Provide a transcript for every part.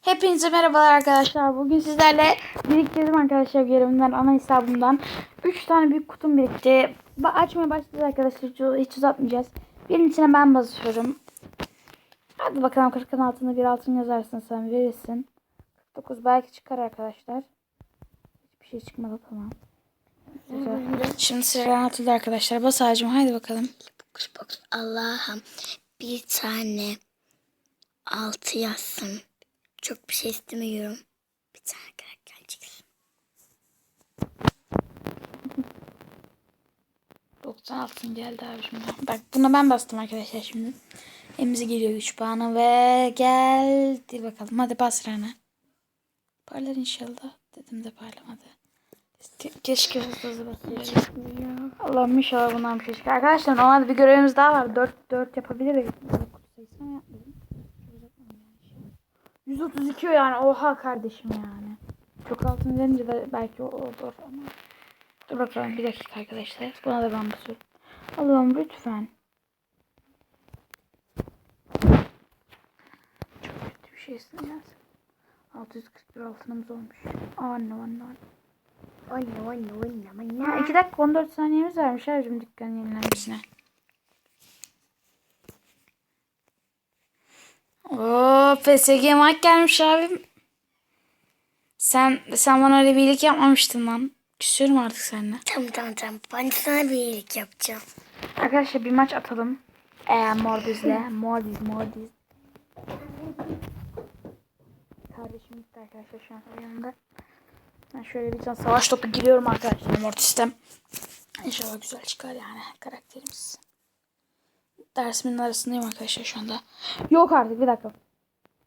Hepinize merhabalar arkadaşlar. Bugün sizlerle biriktirdim arkadaşlar yerimden ana hesabımdan. 3 tane büyük kutum birikti. Açmaya başladı arkadaşlar. Hiç- uzatmayacağız. Birinin içine ben basıyorum. Hadi bakalım 40'ın altında bir altın yazarsın sen verirsin. 49 belki çıkar arkadaşlar. Hiçbir şey çıkmadı tamam. Şimdi sıra atıldı arkadaşlar. Bas ağacım haydi bakalım. Allah'ım bir tane altı yazsın. Çok bir şey istemiyorum. Bir tane karakter çıksın. 96 geldi abi şimdi. Bak buna ben bastım arkadaşlar şimdi. Elimize geliyor 3 puanı ve geldi bakalım. Hadi bas Rana. Parlar inşallah. Dedim de parlamadı. Ke- Keşke hızlı hızlı basayım. Allah'ım inşallah bundan bir şey çıkar. Arkadaşlar normalde bir görevimiz daha var. 4 4 yapabiliriz. Kutu sayısını yapmadım. Çok uzatmadım yani. 132 yani. Oha kardeşim yani. Çok altın verince de belki o olur ama. Dur bakalım bir dakika arkadaşlar. Buna da ben basıyorum. Allah'ım lütfen. Çok kötü bir şeysin ya. 641 altınımız olmuş. Anne anne anne. Oyna oyna oyna Ha, 2 dakika 14 saniyemiz varmış abicim dükkanın yenilenmesine. Oo PSG mak gelmiş abim. Sen sen bana öyle bir iyilik yapmamıştın lan. Küsüyorum artık seninle. Tamam tamam tamam. Ben sana bir iyilik yapacağım. Arkadaşlar bir maç atalım. Ee, Mordiz'le. Mordiz, Mordiz. Kardeşim gitti arkadaşlar şu an yanında. Ben şöyle bir tane savaş topu giriyorum arkadaşlar Mortis'te. İnşallah güzel çıkar yani karakterimiz. Dersimin arasındayım arkadaşlar şu anda. Yok artık bir dakika.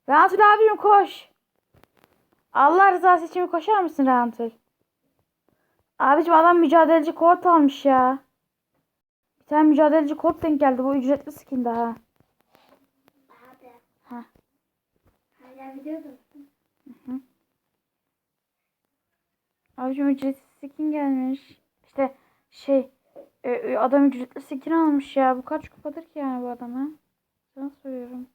Rantul abim koş. Allah rızası için bir koşar mısın Rantul? Abicim adam mücadeleci kort almış ya. Bir tane mücadeleci kod denk geldi. Bu ücretli skin daha. Abi. Ha. Hala videoda mısın? Abicim ücretsiz skin gelmiş. İşte şey e, e, adam ücretli skin almış ya. Bu kaç kupadır ki yani bu adama? Sana soruyorum.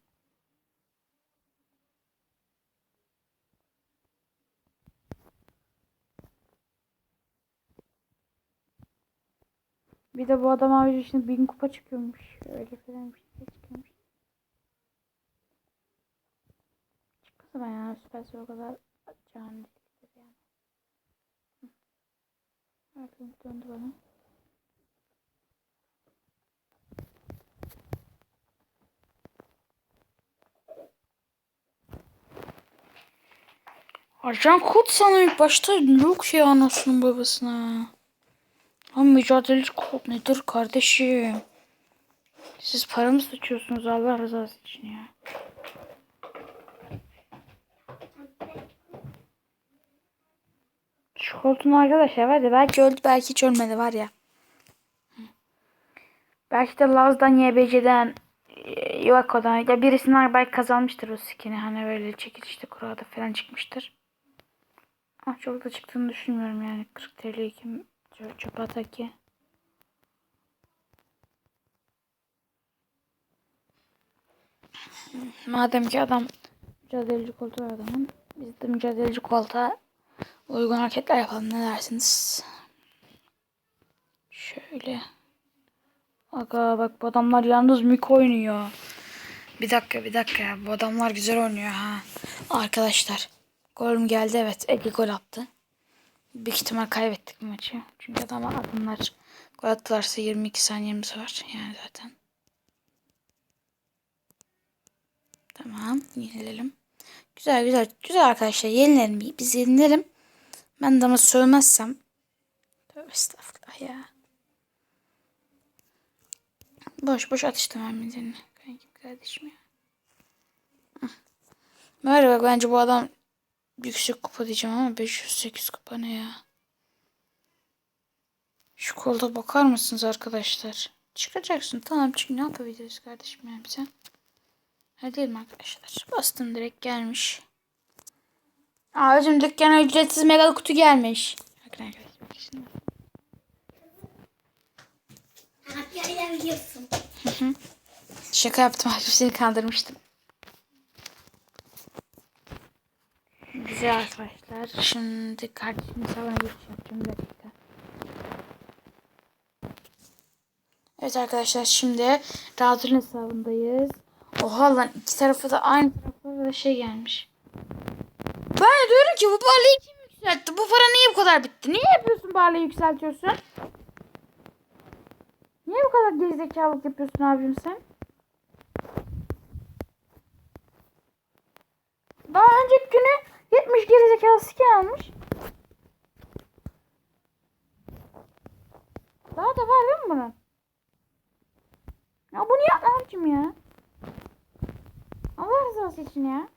Bir de bu adam abi şimdi bin kupa çıkıyormuş. Öyle falan bir şey çıkıyormuş. Çıkmasa ben yani süperse o kadar can değildir yani. Arkamı döndü bana. Ajan Kurt sanırım ilk başta yok ya anasının babasına. Ama mücadeleci kod nedir kardeşim? Siz para mı sıçıyorsunuz Allah rızası için ya? Şu koltuğun arkadaşlar var ya belki öldü belki hiç ölmedi var ya. Belki de Laz'dan YBC'den Yuvako'dan ya birisinden belki kazanmıştır o skin'i. Hani böyle çekilişte kurada falan çıkmıştır. Ama çok da çıktığını düşünmüyorum yani. 40 TL kim çö- çöpe atar. Madem ki adam mücadeleci koltuğu adamın. Biz de mücadeleci koltuğa uygun hareketler yapalım. Ne dersiniz? Şöyle. Aga bak bu adamlar yalnız mik oynuyor. Bir dakika bir dakika. Bu adamlar güzel oynuyor ha. Arkadaşlar. Golüm geldi evet. Ege gol attı. Büyük ihtimal kaybettik maçı. Çünkü adam adamlar gol attılarsa 22 saniyemiz var. Yani zaten. Tamam. Yenilelim. Güzel güzel. Güzel arkadaşlar. Yenilelim. Biz yenilelim. Ben de ama sövmezsem. Tövbe estağfurullah ya. Boş boş atıştım mermilerini. Kankim kardeşim ya. Bak bence bu adam yüksek kupa diyeceğim ama 508 kupa ne ya? Şu kolda bakar mısınız arkadaşlar? Çıkacaksın tamam çık ne yapabiliriz kardeşim yani bize? Hadi mi arkadaşlar? Bastım direkt gelmiş. Abicim dükkana ücretsiz mega kutu gelmiş. Bakın arkadaşlar. Şimdi. Abi. Şaka yaptım. Hafif seni kandırmıştım. Güzel arkadaşlar. Şimdi hesabına geçiş yapacağım. Bir dakika. Evet arkadaşlar şimdi Rahat'ın hesabındayız. Oha lan iki tarafa da aynı tarafa da şey gelmiş. Ben diyorum ki bu parlayı kim yükseltti? Bu para niye bu kadar bitti? Niye yapıyorsun parlayı yükseltiyorsun? Niye bu kadar gerizekalılık yapıyorsun abim sen? 70 gerizekalı skin almış. Daha da var değil mi bunun? Ya bunu yapma abicim ya. Allah rızası için ya.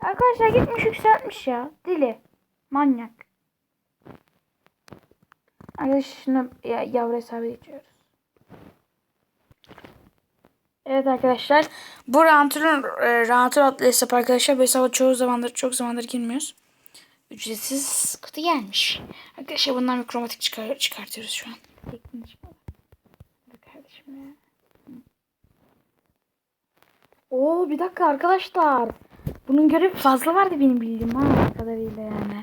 Arkadaşlar gitmiş yükseltmiş ya. Dili. Manyak. Arkadaşlar şimdi ya, yavru hesabı geçiyoruz. Evet arkadaşlar. Bu Rantur'un e, Rantur adlı hesap arkadaşlar. Bu hesaba çoğu zamandır çok zamandır girmiyoruz. Ücretsiz kutu gelmiş. Arkadaşlar bundan bir kromatik çıkar, çıkartıyoruz şu an. Oo bir dakika arkadaşlar. Bunun görevi fazla vardı benim bildiğim ha kadarıyla yani.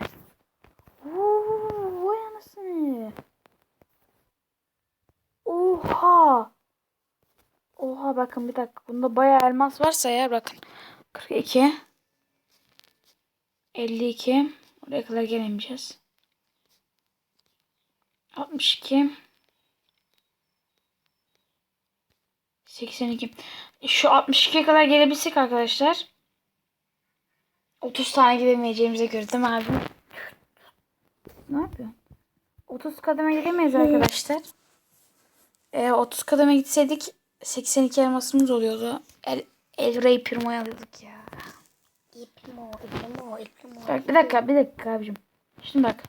Oo vay anasını. Oha. Oha bakın bir dakika. Bunda bayağı elmas varsa eğer bakın. 42. 52. Oraya kadar gelemeyeceğiz. 62. 82. Şu 62'ye kadar gelebilsek arkadaşlar. 30 tane gidemeyeceğimize göre değil mi abi? Ne yapıyorsun? 30 kademe gidemeyiz arkadaşlar. Ee, 30 kademe gitseydik 82 elmasımız oluyordu. El, El Rey Primo'yu alıyorduk ya. İprimo, iprimo, iprimo. Bak bir dakika bir dakika abicim. Şimdi bak.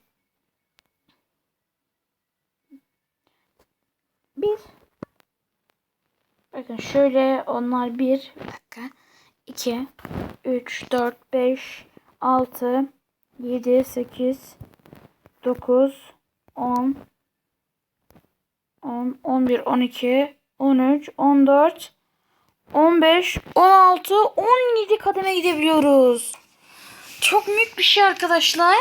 Bir. Bakın şöyle onlar bir. Bir dakika. 2, 3, 4, 5, 6, 7, 8, 9, 10, 10, 11, 12, 13, 14, 15, 16, 17 kademe gidebiliyoruz. Çok büyük bir şey arkadaşlar.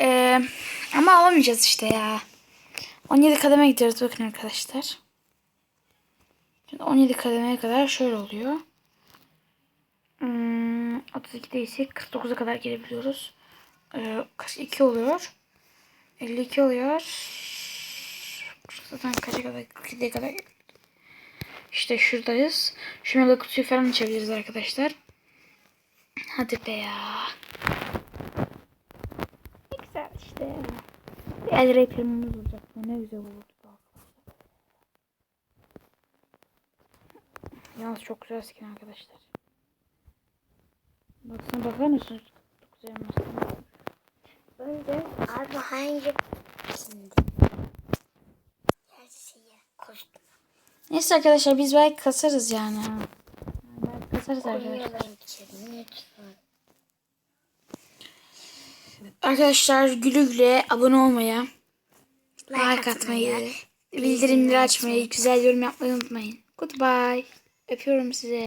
Ee, ama alamayacağız işte ya. 17 kademe gidiyoruz bakın arkadaşlar. Şimdi 17 kademeye kadar şöyle oluyor. Hmm, 32'deysek 49'a kadar gelebiliyoruz. Ee, 42 oluyor. 52 oluyor. Zaten kaça kadar? 42'ye kadar İşte şuradayız. Şu mega kutuyu falan açabiliriz arkadaşlar. Hadi be ya. Ne güzel işte el reprimimiz olacak. Ne güzel olurdu. Yalnız çok güzel skin arkadaşlar. Baksana bakar mısınız? Çok güzel elmaslar. Önce abi hangi şimdi? Neyse arkadaşlar biz belki kasarız yani. Belki kasarız arkadaşlar. Arkadaşlar güle güle abone olmaya, like atmayı, bildirimleri açmayı, güzel yorum yapmayı unutmayın. Goodbye. Öpüyorum size.